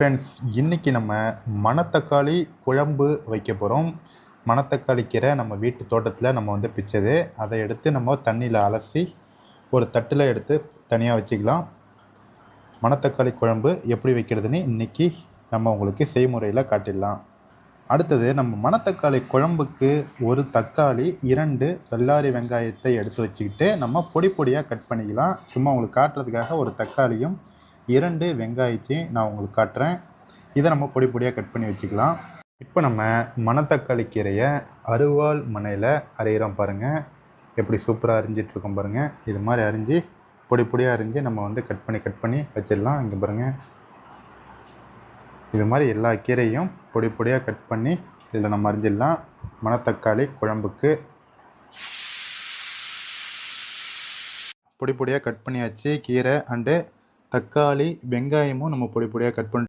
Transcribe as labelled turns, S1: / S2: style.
S1: Friends இன்றைக்கி நம்ம மணத்தக்காளி குழம்பு வைக்க போகிறோம் மணத்தக்காளி கீரை நம்ம வீட்டு தோட்டத்தில் நம்ம வந்து பிச்சது. அதை எடுத்து நம்ம தண்ணியில் அலசி ஒரு தட்டில் எடுத்து தனியாக வச்சுக்கலாம். மணத்தக்காளி குழம்பு எப்படி வைக்கிறதுன்னு இன்றைக்கி நம்ம உங்களுக்கு செய்முறையில் காட்டிடலாம். அடுத்தது நம்ம மணத்தக்காளி குழம்புக்கு ஒரு தக்காளி இரண்டு வெள்ளாரி வெங்காயத்தை எடுத்து வச்சுக்கிட்டு நம்ம பொடி பொடியாக கட் பண்ணிக்கலாம். சும்மா உங்களுக்கு காட்டுறதுக்காக ஒரு தக்காளியும் இரண்டு வெங்காயத்தையும் நான் உங்களுக்கு காட்டுறேன். இதை நம்ம பொடி பொடியாக கட் பண்ணி வச்சுக்கலாம். இப்போ நம்ம மணத்தக்காளி கீரையை அருவாள் மனையில் அரைகிறோம் பாருங்கள் எப்படி சூப்பராக அரிஞ்சிட்ருக்கோம் பாருங்கள் இது மாதிரி அரிஞ்சு பொடி பொடியாக அரிஞ்சு நம்ம வந்து கட் பண்ணி கட் பண்ணி வச்சிடலாம். இங்கே பாருங்கள் இது மாதிரி எல்லா கீரையும் பொடி பொடியாக கட் பண்ணி இதில் நம்ம அரிஞ்சிடலாம். மணத்தக்காளி குழம்புக்கு. பொடி பொடியாக கட் பண்ணியாச்சு. கீரை அண்டு தக்காளி வெங்காயமும் நம்ம பொடி பொடியாக கட் பண்ணி